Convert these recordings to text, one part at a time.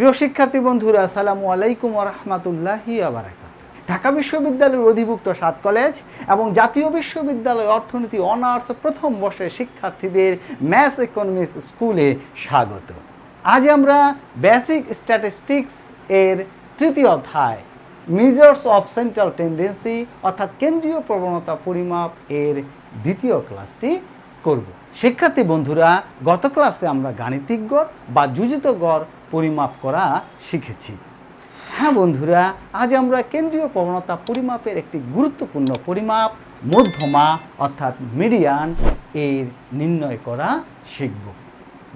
প্রিয় শিক্ষার্থী বন্ধুরা, আসসালামু আলাইকুম রহমতুল্লাহি আবরাকাত ঢাকা বিশ্ববিদ্যালয়ের অধিভুক্ত সাত কলেজ এবং জাতীয় বিশ্ববিদ্যালয় অর্থনীতি অনার্স প্রথম বর্ষের শিক্ষার্থীদের ম্যাথ ইকোনমিক্স স্কুলে স্বাগত। আজ আমরা বেসিক স্ট্যাটিস্টিক্স এর তৃতীয় অধ্যায়, মেজার্স অফ সেন্ট্রাল টেন্ডেন্সি অর্থাৎ কেন্দ্রীয় প্রবণতা পরিমাপ এর দ্বিতীয় ক্লাসটি করব। শিক্ষার্থী বন্ধুরা, গত ক্লাসে আমরা গাণিতিক গড় বা যুজিত গড় পরিমাপ করা শিখেছি। হ্যাঁ বন্ধুরা, আজ আমরা কেন্দ্রীয় প্রবণতা পরিমাপের একটি গুরুত্বপূর্ণ পরিমাপ, মধ্যমা অর্থাৎ মিডিয়ান এর নির্ণয় করা শিখব।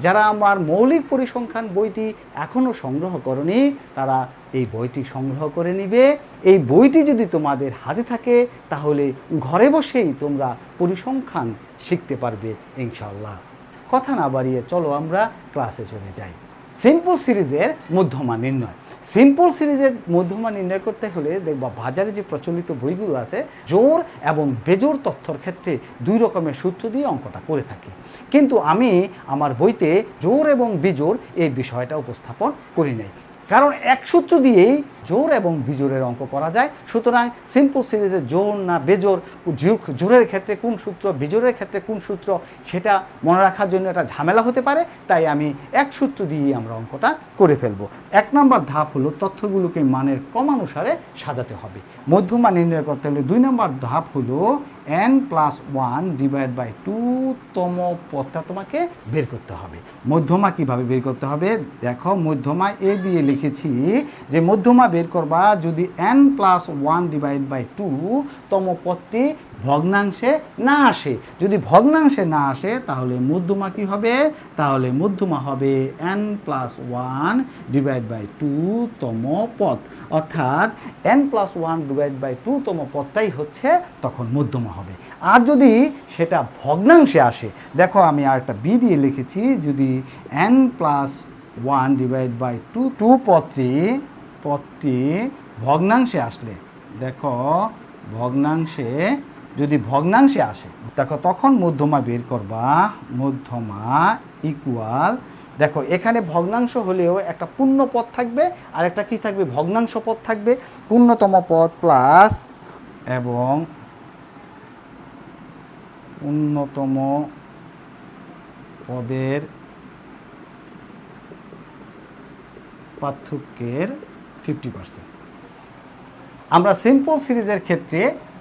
যারা আমার মৌলিক পরিসংখ্যান বইটি এখনও সংগ্রহ করনি, তারা এই বইটি সংগ্রহ করে নিবে। এই বইটি যদি তোমাদের হাতে থাকে, তাহলে ঘরে বসেই তোমরা পরিসংখ্যান শিখতে পারবে ইনশাল্লাহ কথা না বাড়িয়ে চলো আমরা ক্লাসে চলে যাই। সিম্পল সিরিজের মধ্যমা নির্ণয়। সিম্পল সিরিজের মধ্যমা নির্ণয় করতে হলে দেখবা বাজারে যে প্রচলিত বইগুলো আছে, জোর এবং বেজোর তথ্যর ক্ষেত্রে দুই রকমের সূত্র দিয়ে অঙ্কটা করে থাকি। কিন্তু আমি আমার বইতে জোর এবং বেজোর এই বিষয়টা উপস্থাপন করি নাই। কারণ এক সূত্র দিয়েই জোর এবং বিজোরের অঙ্ক করা যায়। সুতরাং সিম্পল সিরিজে জোর না বেজোর জোরের ক্ষেত্রে কোন সূত্র বিজোরের ক্ষেত্রে কোন সূত্র, সেটা মনে রাখার জন্য একটা ঝামেলা হতে পারে। তাই আমি এক সূত্র দিয়েই আমরা অঙ্কটা করে ফেলব। এক নম্বর ধাপ হলো তথ্যগুলোকে মানের ক্রমানুসারে সাজাতে হবে। মধ্যমা নির্ণয় করতে হলে দুই নম্বর ধাপ হলো n plus one divide by two তম পথটা তোমাকে বের করতে হবে। মধ্যমা কীভাবে বের করতে হবে? দেখো, মধ্যমা এ দিয়ে লিখেছি যে মধ্যমা বের করবা, যদি n plus one divide by two তম পদটি ভগ্নাংশে না আসে। যদি ভগ্নাংশে না আসে, তাহলে মধ্যমা কি হবে? তাহলে মধ্যমা হবে n plus one divide by two তম পদ অর্থাৎ n plus one divide by two তম পদটাই হচ্ছে তখন মধ্যমা হবে। আর যদি সেটা ভগ্নাংশে আসে, দেখো আমি আর একটা বি দিয়ে লিখেছি, যদি n plus one divide by two two পদটি পদটি ভগ্নাংশে আসলে। দেখো, ভগ্নাংশে, যদি ভগ্নাংশে আসে, দেখো তখন মধ্যমা বের করবা, মধ্যমা ইকুয়াল দেখো এখানে ভগ্নাংশ হলেও একটা পূর্ণ পদ থাকবে, আর একটা কি থাকবে? ভগ্নাংশ পদ থাকবে, পূর্ণতম পদ প্লাস এবং পূর্ণতম পদের পার্থক্যের ফিফটি পার্সেন্ট আমরা সিম্পল সিরিজের ক্ষেত্রে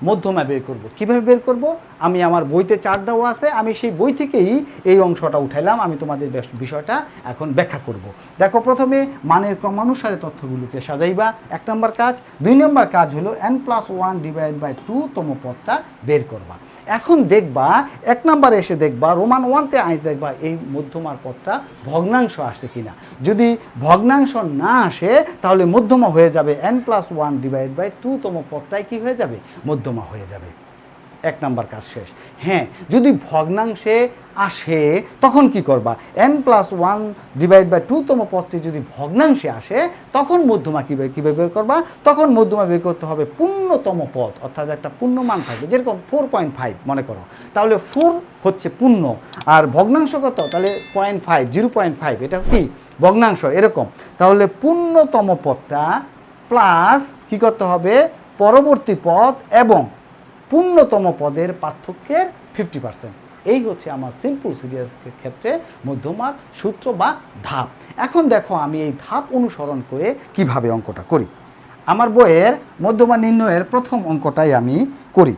মধ্যমা বের করব। কীভাবে বের করব? আমি আমার বইতে চার দেওয়া আছে, আমি সেই বই থেকেই এই অংশটা উঠাইলাম, আমি তোমাদের বিষয়টা এখন ব্যাখ্যা করব। দেখো, প্রথমে মানের ক্রমানুসারে তথ্যগুলোকে সাজাইবা, এক নম্বর কাজ। দুই নম্বর কাজ হলো n plus one divide by two তম পদটা বের করবা। এখন দেখবা, এক নম্বরে এসে দেখবা রোমান ওয়ানতে আসে দেখবা, এই মধ্যমার পথটা ভগ্নাংশ আসে কিনা। যদি ভগ্নাংশ না আসে, তাহলে মধ্যমা হয়ে যাবে n plus one divide by টুতম তম পদটাই কি হয়ে যাবে? মধ্যমা হয়ে যাবে। এক নাম্বার কাজ শেষ। হ্যাঁ যদি ভগ্নাংশে আসে, তখন কি করবা? N plus one divide by two তম পদটি যদি ভগ্নাংশে আসে, তখন মধ্যমা কীভাবে কীভাবে বের করবা? তখন মধ্যমা বের করতে হবে পূর্ণতম পদ, অর্থাৎ একটা পূর্ণমান থাকবে, যেরকম ফোর পয়েন্ট ফাইভ মনে করো। তাহলে ফোর হচ্ছে পূর্ণ, আর ভগ্নাংশ কত? তাহলে point five zero point five এটা কি? ভগ্নাংশ, এরকম। তাহলে পূর্ণতম পদটা প্লাস কি করতে হবে? পরবর্তী পদ এবং পূর্ণতম পদের পার্থক্যের ফিফটি পার্সেন্ট এই হচ্ছে আমার সিম্পল সিরিয়াস ক্ষেত্রে মধ্যমার সূত্র বা ধাপ। এখন দেখো আমি এই ধাপ অনুসরণ করে কীভাবে অঙ্কটা করি। আমার বইয়ের মধ্যমা নির্ণয়ের প্রথম অঙ্কটাই আমি করি।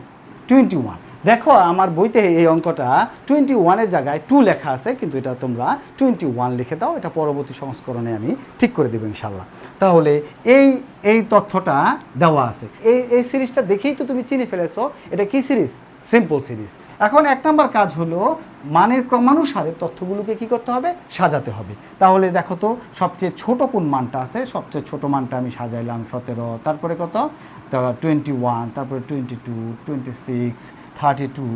টোয়েন্টি ওয়ান দেখো, আমার বইতে এই অঙ্কটা টোয়েন্টি ওয়ানের জায়গায় টু লেখা আছে, কিন্তু এটা তোমরা টোয়েন্টি ওয়ান লিখে দাও, এটা পরবর্তী সংস্করণে আমি ঠিক করে দেবো ইনশাল্লাহ তাহলে এই এই তথ্যটা দেওয়া আছে। এই এই সিরিজটা দেখেই তো তুমি চিনে ফেলেছো, এটা কি সিরিজ? Simple series. এখন এক নম্বর কাজ হলো, মানের ক্রমানুসারে তথ্যগুলোকে কি করতে হবে? সাজাতে হবে। তাহলে দেখো তো, সবচেয়ে ছোট কোন মানটা আছে? সবচেয়ে ছোট মানটা আমি সাজাইলাম সতেরো, তারপরে কত? টোয়েন্টি ওয়ান তারপরে twenty two twenty six thirty two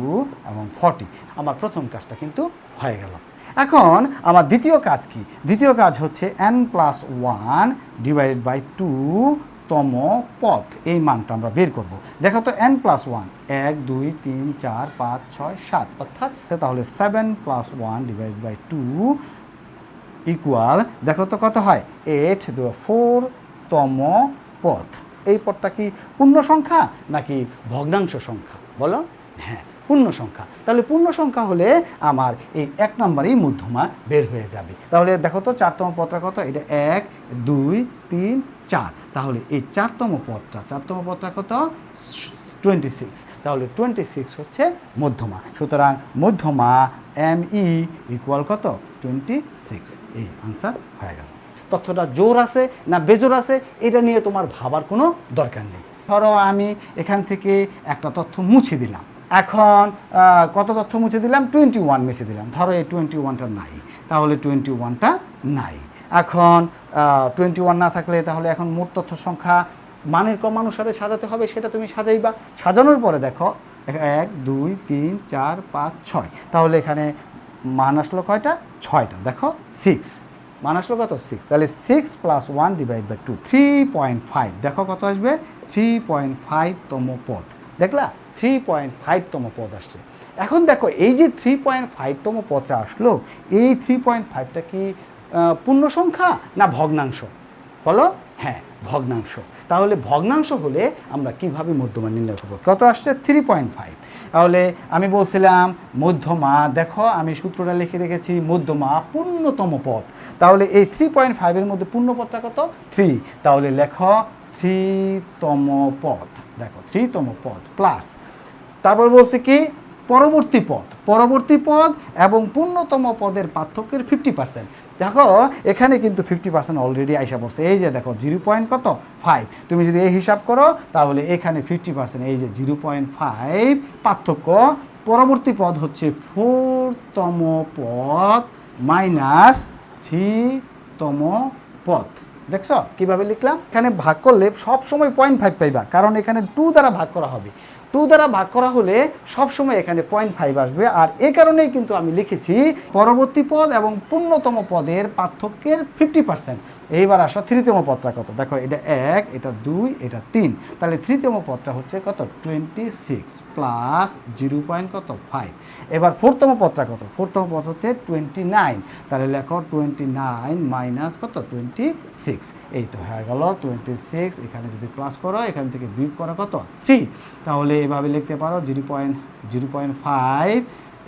এবং ফর্টি আমার প্রথম কাজটা কিন্তু হয়ে গেল। এখন আমার দ্বিতীয় কাজ কি? দ্বিতীয় কাজ হচ্ছে n plus one divided by two তম পথ এই মানটা আমরা বের করব। দেখো তো এন প্লাস ওয়ান এক, দুই, তিন, চার, পাঁচ, ছয়, সাত। অর্থাৎ তাহলে seven plus one divide by two equal দেখো তো কত হয়? এইট দু ফোর তম পথ এই পথটা কি পূর্ণ সংখ্যা নাকি ভগ্নাংশ সংখ্যা? বলো। হ্যাঁ পূর্ণ সংখ্যা। তাহলে পূর্ণ সংখ্যা হলে আমার এই এক নম্বরেই মধ্যমা বের হয়ে যাবে। তাহলে দেখো তো চারতম পদটা কত? এটা এক, দুই, তিন, চার। তাহলে এই চারতম পদটা চারতম পদটা কত? Twenty six. তাহলে টোয়েন্টি সিক্স হচ্ছে মধ্যমা। সুতরাং মধ্যমা এম ই ইকুয়াল কত? Twenty six. এই আনসার হয়ে গেল। তথ্যটা জোর আছে না বেজোর আছে, এটা নিয়ে তোমার ভাবার কোনো দরকার নেই। ধরো আমি এখান থেকে একটা তথ্য মুছে দিলাম। এখন কত তথ্য মুছে দিলাম? টোয়েন্টি ওয়ান মুছে দিলাম। ধরো এই টোয়েন্টি ওয়ানটা নাই। তাহলে টোয়েন্টি ওয়ানটা নাই। এখন টোয়েন্টি ওয়ান না থাকলে তাহলে এখন মোট তথ্য সংখ্যা মানের ক্রমানুসারে সাজাতে হবে, সেটা তুমি সাজাইবা। সাজানোর পরে দেখো, এক, দুই, তিন, চার, পাঁচ, ছয়। তাহলে এখানে মান আসলো কয়টা? ছয়টা। দেখো সিক্স মান আসলো কত? সিক্স তাহলে six plus one divide by two three point five দেখো কত আসবে? থ্রি পয়েন্ট ফাইভ ফাইভতম পদ। দেখলা? থ্রি পয়েন্ট ফাইভতম পদ আসছে। এখন দেখো, এই যে থ্রি পয়েন্ট ফাইভতম পদটা আসলো, এই থ্রি পয়েন্ট ফাইভটা কি পূর্ণ সংখ্যা না ভগ্নাংশ? বলো? হ্যাঁ ভগ্নাংশ। তাহলে ভগ্নাংশ হলে আমরা কীভাবে মধ্যমা নির্ণয় করব? কত আসছে? থ্রি পয়েন্ট ফাইভ তাহলে আমি বলছিলাম, মধ্যমা, দেখো, আমি সূত্রটা লিখে রেখেছি, মধ্যমা পূর্ণতম পদ। তাহলে এই থ্রি পয়েন্ট ফাইভের মধ্যে পূর্ণ পদটা কত? থ্রি তাহলে লেখ থ্রিতম পদ। দেখো থ্রিতম পদ প্লাস তারপর বলছে কি? পরবর্তী পদ। পরবর্তী পদ এবং পূর্ণতম পদের পার্থক্যের ফিফটি পার্সেন্ট দেখো, এখানে কিন্তু ফিফটি পার্সেন্ট অলরেডি আইসা পড়ছে। এই যে দেখো জিরো পয়েন্ট কত? ফাইভ তুমি যদি এই হিসাব করো, তাহলে এখানে ফিফটি পার্সেন্ট এই যে জিরো পয়েন্ট ফাইভ পার্থক্য। পরবর্তী পদ হচ্ছে ফোরতম পদ মাইনাস থ্রিতম পদ। দেখছ? কীভাবে লিখলাম? এখানে ভাগ করলে সব সময় পয়েন্ট ফাইভ পাইবা, কারণ এখানে টু দ্বারা ভাগ করা হবে। টু দ্বারা ভাগ করা হলে সবসময় এখানে পয়েন্ট ফাইভ আসবে। আর এ কারণেই কিন্তু আমি লিখেছি, পরবর্তী পদ এবং পূর্ণতম পদের পার্থক্যের ফিফটি পার্সেন্ট এইবার আসো থ্রিতম পদটা কত? দেখো, এটা এক, এটা দুই, এটা তিন। তাহলে থ্রিতম পদটা হচ্ছে কত? Twenty six plus zero point কত? ফাইভ এবার ফোরতম পদটা কত? ফোরতম পদ হচ্ছে টোয়েন্টি নাইন তাহলে লেখো টোয়েন্টি নাইন মাইনাস কত? টোয়েন্টি সিক্স এই তো হয়ে গেল টোয়েন্টি সিক্স এখানে যদি প্লাস করো, এখান থেকে বিয়োগ করো কত? থ্রি তাহলে এভাবে লিখতে পারো zero point zero point five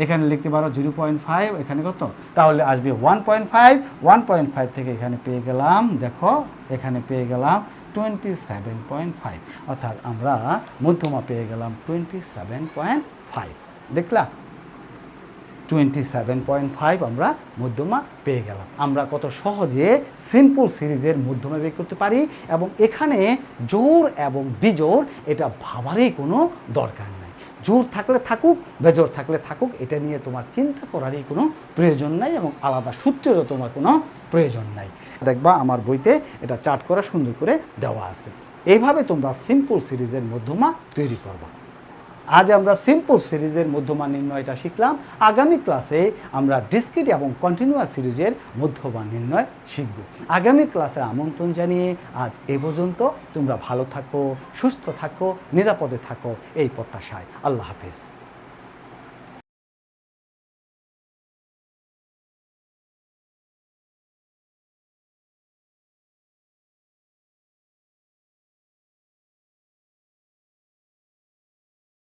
এখানে লিখতে পারো জিরো পয়েন্ট ফাইভ, এখানে কত? তাহলে আসবে one point five, one point five থেকে এখানে পেয়ে গেলাম, দেখো, এখানে পেয়ে গেলাম টোয়েন্টি সেভেন পয়েন্ট ফাইভ, অর্থাৎ আমরা মধ্যমা পেয়ে গেলাম টোয়েন্টি সেভেন পয়েন্ট ফাইভ, দেখলা? টোয়েন্টি সেভেন পয়েন্ট ফাইভ আমরা মধ্যমা পেয়ে গেলাম। আমরা কত সহজে সিম্পল সিরিজের মধ্যমা বের করতে পারি এবং এখানে জোর এবং বিজোর এটা ভাবারই কোনো দরকার নাই। জোর থাকলে থাকুক, বেজোর থাকলে থাকুক, এটা নিয়ে তোমার চিন্তা করারই কোনো প্রয়োজন নাই এবং আলাদা সূত্রেরও তোমার কোনো প্রয়োজন নাই। দেখবা আমার বইতে এটা চার্ট করা সুন্দর করে দেওয়া আছে। এইভাবে তোমরা সিম্পল সিরিজের মধ্যমা তৈরি করবা। আজ আমরা সিম্পল সিরিজের মধ্যমান নির্ণয়টা শিখলাম। আগামী ক্লাসে আমরা ডিসক্রিট এবং কন্টিনিউয়াস সিরিজের মধ্যমান নির্ণয় শিখব। আগামী ক্লাসের আমন্ত্রণ জানিয়ে আজ এ পর্যন্ত। তোমরা ভালো থাকো, সুস্থ থাকো, নিরাপদে থাকো। এই প্রত্যাশায় আল্লাহ হাফেজ।